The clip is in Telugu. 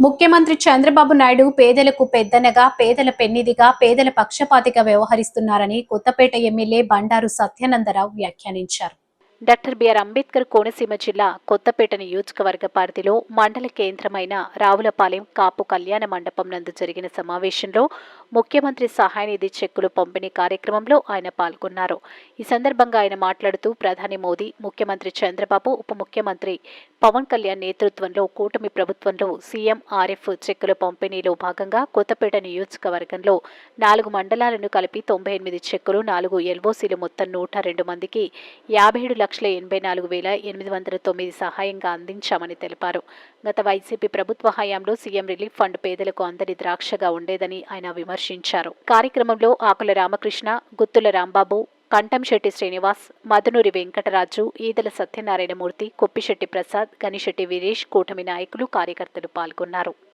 ముఖ్యమంత్రి చంద్రబాబు నాయుడు పేదలకు పెద్దనగా పేదల పెన్నిదిగా పేదల పక్షపాతిగా వ్యవహరిస్తున్నారని కొత్తపేట ఎమ్మెల్యే బండారు సత్యానందరావు వ్యాఖ్యానించారు. డాక్టర్ బిఆర్ అంబేద్కర్ కోనసీమ జిల్లా కొత్తపేట నియోజకవర్గ పరిధిలో మండల కేంద్రమైన రావులపాలెం కాపు కళ్యాణ మండపం నందు జరిగిన సమావేశంలో ముఖ్యమంత్రి సహాయ నిధి చెక్కులు పంపిణీ కార్యక్రమంలో ఆయన పాల్గొన్నారు. ఈ సందర్భంగా ఆయన మాట్లాడుతూ ప్రధాని మోదీ ముఖ్యమంత్రి చంద్రబాబు ఉప ముఖ్యమంత్రి పవన్ కళ్యాణ్ నేతృత్వంలో కూటమి ప్రభుత్వంలో సీఎం ఆర్ఎఫ్ చెక్కుల పంపిణీలో భాగంగా కొత్తపేట నియోజకవర్గంలో నాలుగు మండలాలను కలిపి తొంభై ఎనిమిది చెక్కులు నాలుగు ఎల్ఓసీలు మొత్తం నూట రెండు మందికి యాభై ఏడు లక్షల ఎనభై నాలుగు వేల ఎనిమిది వందల తొమ్మిది సహాయంగా అందించామని తెలిపారు. గత వైసీపీ ప్రభుత్వ హయాంలో సీఎం రిలీఫ్ ఫండ్ పేదలకు అందరి ద్రాక్షగా ఉండేదని ఆయన విమర్శించారు. కార్యక్రమంలో ఆకుల రామకృష్ణ గుత్తుల రాంబాబు కంఠంశెట్టి శ్రీనివాస్ మదనూరి వెంకటరాజు ఈదల సత్యనారాయణమూర్తి కొప్పిశెట్టి ప్రసాద్ గనిశెట్టి వీరేష్ కూటమి నాయకులు కార్యకర్తలు పాల్గొన్నారు.